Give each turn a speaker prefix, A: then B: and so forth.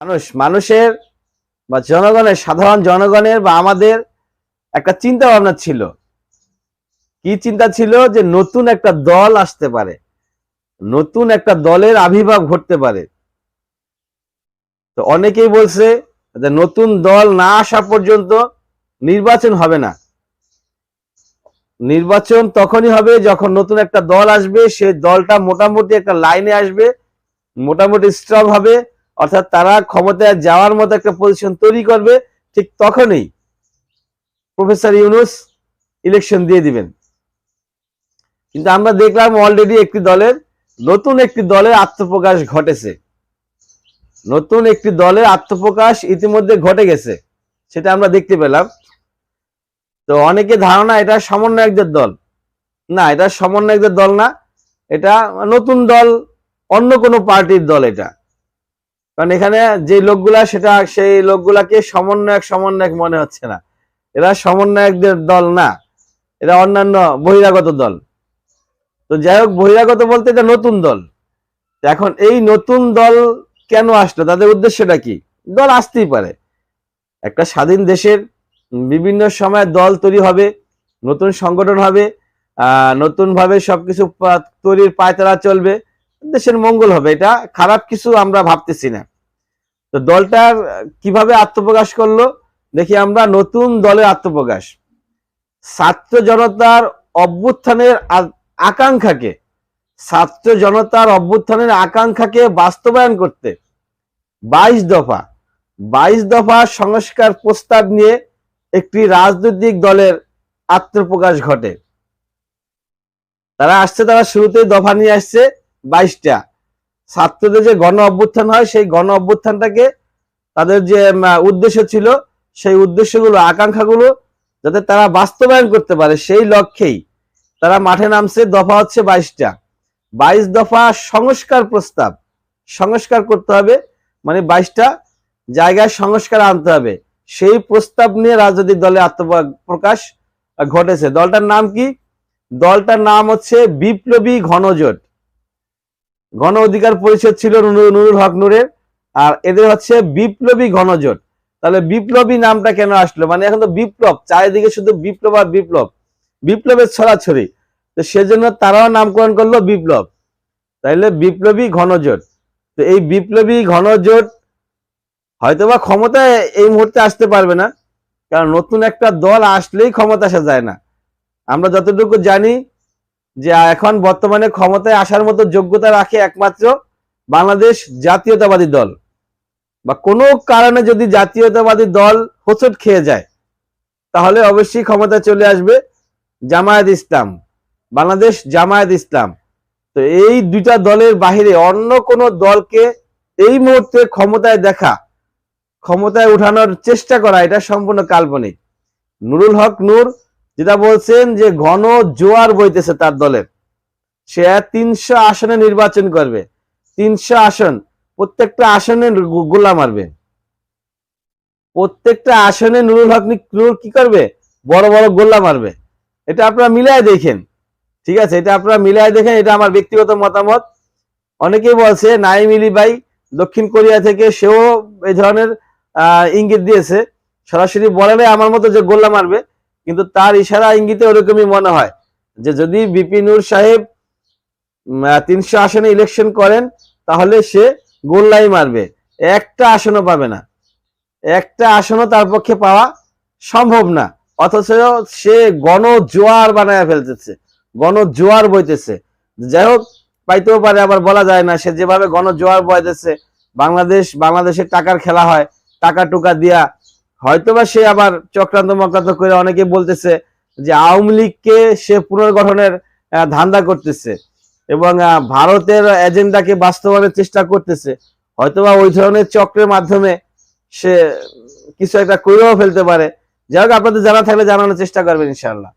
A: মানুষ, মানুষের বা জনগণের, সাধারণ জনগণের বা আমাদের একটা চিন্তা ভাবনা ছিল। কি চিন্তা ছিল? যে নতুন একটা দল আসতে পারে। নতুন একটা দলের আবির্ভাব ঘটতে পারে। তো অনেকেই বলছে যে নতুন দল না আসা পর্যন্ত নির্বাচন হবে না। নির্বাচন তখনই হবে যখন নতুন একটা দল আসবে সেই দলটা মোটামুটি একটা লাইনে আসবে, মোটামুটি স্ট্রং হবে অর্থাৎ তারা ক্ষমতায় যাওয়ার মতো একটা পজিশন তৈরি করবে, ঠিক তখনই প্রফেসর ইউনুস ইলেকশন দিয়ে দিবেন। কিন্তু আমরা দেখলাম অলরেডি একটি দলের, নতুন একটি দলের আত্মপ্রকাশ ঘটেছে। নতুন একটি দলের আত্মপ্রকাশ ইতিমধ্যে ঘটে গেছে, সেটা আমরা দেখতে পেলাম। তো অনেকে ধারণা এটা সমন্বয়কদের দল। না, এটা সমন্বয়কদের দল না, এটা নতুন দল, অন্য কোনো পার্টির দল এটা। কারণ এখানে যে লোকগুলা, সেটা সেই লোকগুলাকে সমন্বয়ক সমন্বয়ক মনে হচ্ছে না। এরা সমন্বয়কদের দল না। এরা অন্যান্য বহিরাগত দল। তো যাই হোক, বহিরাগত বলতে এটা নতুন দল। এখন এই নতুন দল কেন আসলো? তাদের উদ্দেশ্যটা কি? দল আসতেই পারে। একটা স্বাধীন দেশের বিভিন্ন সময় দল তৈরি হবে, নতুন সংগঠন হবে, আহ নতুন ভাবে সবকিছু তৈরির পায়তারা চলবে। দেশের মঙ্গল হবে। এটা খারাপ কিছু আমরা ভাবতেছি না। তো দলটার কীভাবে আত্মপ্রকাশ করল? দেখি আমরা নতুন দলের আত্মপ্রকাশ। ছাত্র জনতার অভ্যুত্থানের আকাঙ্ক্ষাকে, ছাত্র জনতার অভ্যুত্থানের আকাঙ্ক্ষাকে বাস্তবায়ন করতে বাইশ দফা বাইশ দফা সংস্কার প্রস্তাব নিয়ে একটি রাজনৈতিক দলের আত্মপ্রকাশ ঘটে। তারা আসছে, তারা শুরুতেই দফা নিয়ে আসছে। বাইশটা। ছাত্রদের যে গণ অভ্যুত্থান হয়, সেই গণ অভ্যুত্থানটাকে তাদের যে উদ্দেশ্য ছিল, সেই উদ্দেশ্যগুলো, আকাঙ্ক্ষাগুলো যাতে তারা বাস্তবায়ন করতে পারে, সেই লক্ষ্যেই তারা মাঠে নামছে, দফা হচ্ছে বাইশটা। বাইশ দফা সংস্কার প্রস্তাব। সংস্কার করতে হবে মানে বাইশটা জায়গায় সংস্কার আনতে হবে। সেই প্রস্তাব নিয়ে রাজনৈতিক দলের আত্মপ্রকাশ ঘটেছে। দলটার নাম কি? দলটার নাম হচ্ছে বিপ্লবী ঘনজোট। গণ অধিকার পরিষদ ছিল নুরুল হক নূরের, আর এদের হচ্ছে বিপ্লবী গণজোট। তাহলে বিপ্লবী নামটা কেন আসলো? মানে এখন তো বিপ্লব, চারিদিকে শুধু বিপ্লব আর বিপ্লব। বিপ্লবের ছড়াছড়ি। তো সেজন্য তারাও নামকরণ করল বিপ্লব। তাইলে বিপ্লবী ঘনজোট তো এই বিপ্লবী ঘনজোট হয়তোবা ক্ষমতায় এই মুহূর্তে আসতে পারবে না, কারণ নতুন একটা দল আসলেই ক্ষমতা আসা যায় না। আমরা যতটুকু জানি যে এখন বর্তমানে ক্ষমতায় আসার মতো যোগ্যতা রাখে একমাত্র বাংলাদেশ জাতীয়তাবাদী দল। বা কোনো কারণে যদি জাতীয়তাবাদী দল হোঁচট খেয়ে যায়, তাহলে অবশ্যই ক্ষমতা চলে আসবে জামায়াত ইসলাম, বাংলাদেশ জামায়াত ইসলাম। তো এই দুইটা দলের বাহিরে অন্য কোন দলকে এই মুহূর্তে ক্ষমতায় দেখা, ক্ষমতায় উঠানোর চেষ্টা করা, এটা সম্পূর্ণ কাল্পনিক। নুরুল হক নূর যেটা বলছেন যে ঘন জোয়ার বইতেছে তার দলের। সে তিনশো আসনে নির্বাচন করবে। তিনশো আসন, প্রত্যেকটা আসনে গোলা মারবে। প্রত্যেকটা আসনে নুরুল হক নি- নূর কি করবে? বড় বড় গোল্লা মারবে। এটা আপনারা মিলায় দেখেন। ঠিক আছে, এটা আপনারা মিলায় দেখেন, এটা আমার ব্যক্তিগত মতামত। অনেকেই বলছে নাইম ইলি ভাই দক্ষিণ কোরিয়া থেকে, সেও এই ধরনের ইঙ্গিত দিয়েছে। সরাসরি বলে আমার মতো যে গোল্লা মারবে কিন্তু তার ইশারা ইঙ্গিতে ওরকমই মনে হয় যে যদি বিপিনুর সাহেব তিনশো আসনে ইলেকশন করেন, তাহলে সে গোল্লাই মারবে। একটা আসনও পাবে না। একটা আসনও তার পক্ষে পাওয়া সম্ভব না। অথচ সে গণ জোয়ার বানায় ফেলতেছে গণ জোয়ার বইতেছে। যাই হোক, পাইতেও পারে, আবার বলা যায় না। সে যেভাবে গণ জোয়ার বইতেছে, বাংলাদেশ, বাংলাদেশের টাকার খেলা হয়, টাকা টুকা দিয়া হয়তোবা সে আবার চক্রান্ত মক্রান্ত করে অনেকে বলতেছে যে আওয়ামী লীগকে সে পুনর্গঠনের ধান্দা করতেছে এবং ভারতের এজেন্ডাকে বাস্তবায়নের চেষ্টা করতেছে। হয়তোবা ওই ধরনের চক্রের মাধ্যমে সে কিছু একটা করেও ফেলতে পারে। যাই হোক, আপনাদের জানা থাকলে জানানোর চেষ্টা করবেন ইনশাআল্লাহ।